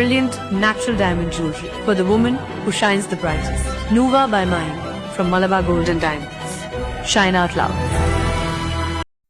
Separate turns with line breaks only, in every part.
brilliant natural diamond jewelry for the woman who shines the brightest. Nuva by Mine from Malabar Golden Diamonds. Shine out loud.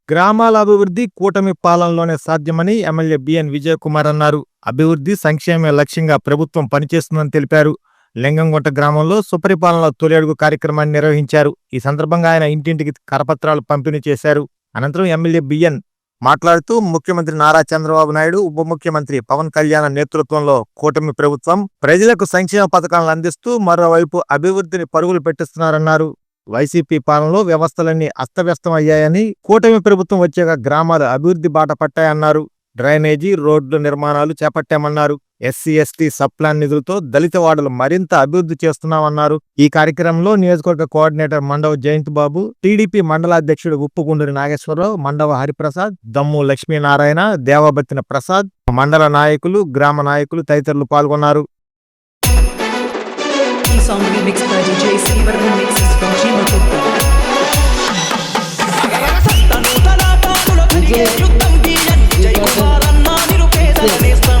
గ్రామాల అభివృద్ధి కూటమి పాలనలోనే సాధ్యమని MLA B N Vijay Kumar అన్నారు అభివృద్ధి సంక్షేమ లక్ష్యంగా ప్రభుత్వం పనిచేస్తుందని తెలిపారు లింగంగుంట గ్రామంలో సుపరిపాలన తొలి అడుగు కార్యక్రమాన్ని నిర్వహించారు ఈ సందర్భంగా ఆయన ఇంటింటికి కరపత్రాలు పంపిణీ చేశారు అనంతరం ఎమ్మెల్యే బిఎన్ మాట్లాడుతూ ముఖ్యమంత్రి నారా చంద్రబాబు నాయుడు ఉప ముఖ్యమంత్రి పవన్ కళ్యాణ్ నేతృత్వంలో కూటమి ప్రభుత్వం ప్రజలకు సంక్షేమ పథకాలను అందిస్తూ మరోవైపు అభివృద్ధిని పరుగులు పెట్టిస్తున్నారన్నారు. వైసీపీ పాలనలో వ్యవస్థలన్నీ అస్తవ్యస్తం అయ్యాయని కూటమి ప్రభుత్వం వచ్చాక గ్రామాలు అభివృద్ధి బాట పట్టాయన్నారు. డ్రైనేజీ రోడ్ల నిర్మాణాలు చేపట్టామన్నారు. ఎస్సీ ఎస్టీ సప్లాన్ నిధులతో దళిత వాడలు మరింత అభివృద్ధి చేస్తున్నామన్నారు. ఈ కార్యక్రమంలో నియోజకవర్గ కోఆర్డినేటర్ మండవ జయంత్ బాబు టీడీపీ మండలాధ్యక్షుడు ఉప్పుగుండూరి నాగేశ్వరరావు మండవ హరిప్రసాద్ దమ్ము లక్ష్మీనారాయణ దేవబత్తిన ప్రసాద్ మండల నాయకులు గ్రామ నాయకులు తదితరులు పాల్గొన్నారు.
Yeah. Listen.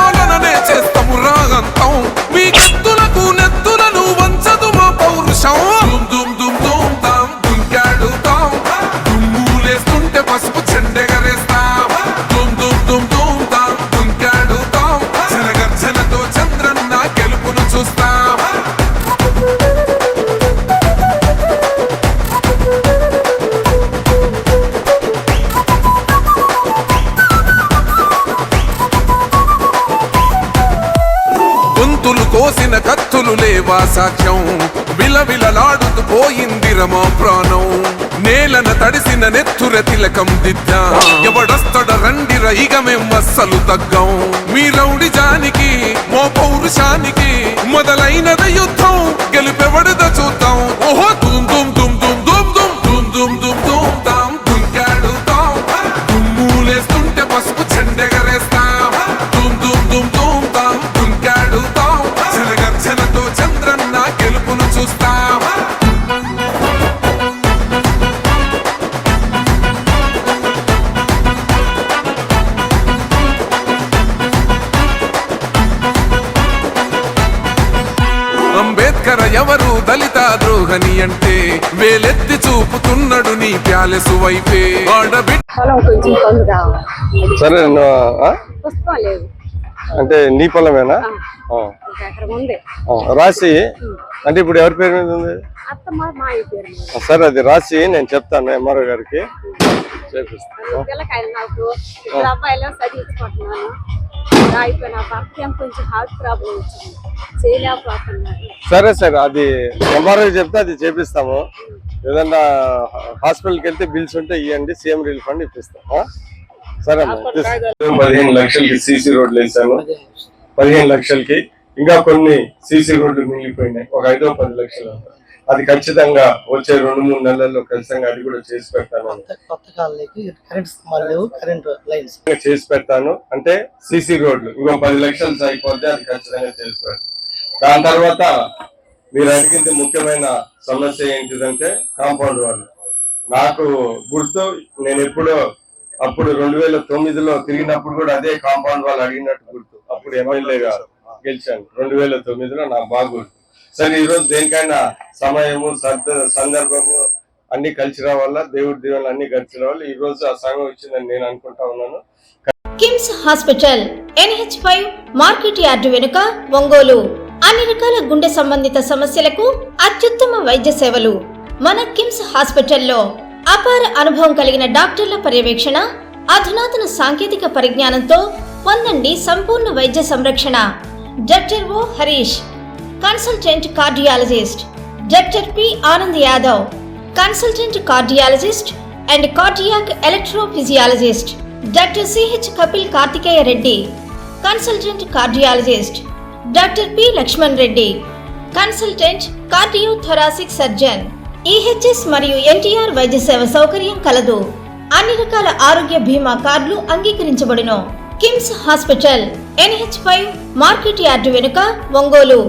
కత్తులు సాక్ష్యం విలవిలలాడుతూ పోయింది రమా ప్రాణం. నేలన తడిసిన నెత్తుర తిలకం దిద్దా. ఎవడొస్తడ రండిర ఇక మేం అస్సలు తగ్గం. మీ రౌడి జానికి మో పౌరుషానికి మొదలైనద యుద్ధం. గెలుపెవడద చూద్దాం. ఓహో దుమ్ దుమ్. ఎక్కర ఎవరు దళిత ద్రోహని అంటే వేలెత్తి చూపుతున్నాడు నీ ప్యాలెసు వైపే.
సరే అంటే నీ పొలమేనా రాసి అంటే ఇప్పుడు ఎవరి పేరు మీద ఉంది? సరే అది రాసి నేను చెప్తాను ఎంఆర్ఓ గారికి.
అయిపోయిన కొంచెం హార్ట్ ప్రాబ్లం వచ్చింది. చేయలేకపోతున్నారు
సరే సరే అది ఎంఆర్ఓ చెప్తే అది చేపిస్తాము. ఏదన్నా హాస్పిటల్కి వెళ్తే బిల్స్ ఉంటే ఇవ్వండి సీఎం రిలీఫ్ ఫండ్ ఇప్పిస్తాం. ఆ? సరే. పదిహేను లక్షలకి సీసీ రోడ్లు వేసాను పదిహేను లక్షలకి ఇంకా కొన్ని సీసీ రోడ్లు మిగిలిపోయినాయి. ఒక ఐదో పది లక్షలు అది ఖచ్చితంగా వచ్చే రెండు మూడు నెలల్లో ఖచ్చితంగా అది కూడా చేసి పెడతాను. చేసి పెడతాను. అంటే సీసీ రోడ్లు ఇంకో పది లక్షలు అయిపోతే అది ఖచ్చితంగా చేసి పెడతాను. దాని తర్వాత మీరు అడిగింది ముఖ్యమైన సమస్య ఏంటిదంటే కాంపౌండ్ వాళ్ళు. నాకు గుర్తు నేను ఎప్పుడో అప్పుడు రెండు వేల తొమ్మిదిలో తిరిగినప్పుడు కూడా అదే కాంపౌండ్ వాళ్ళు అడిగినట్టు గుర్తు. అప్పుడు ఎమ్మెల్యేగా గెలిచాను. రెండు వేల తొమ్మిదిలో నా బాగా సరే ఈరోజు దేనికైనా సమయము సర్ద- సందర్భము అన్ని కలిసి రావాలా? దేవుడి దీవెనలు అన్ని కలిసి రావాలి. ఈ రోజు ఆ సంఘం వచ్చిందని నేను అనుకుంటా ఉన్నాను.
KIMS hospital NH five market yard వెనుక ఒంగోలు. అన్ని రకాల గుండె సంబంధిత సమస్యలకు అత్యుత్తమ వైద్య సేవలు. మన కిమ్స్ హాస్పిటల్లో అపార అనుభవం కలిగిన డాక్టర్ల పర్యవేక్షణ అధునాతన సాంకేతిక పరిజ్ఞానంతో పొందండి సంపూర్ణ వైద్య సంరక్షణ. Doctor O Harish consultant cardiologist doctor P Anand Yadav consultant cardiologist and cardiac electrophysiologist doctor CH Kapil Karthikeya Reddy consultant cardiologist doctor P Lakshman Reddy consultant cardio thoracic surgeon EHS మరియు ఎన్టీఆర్ వైద్య సేవ సౌకర్యం కలదు అన్ని రకాల ఆరోగ్య బీమా కార్డులు అంగీకరించబడును KIMS hospital NH five market yard వెనుక ఒంగోలు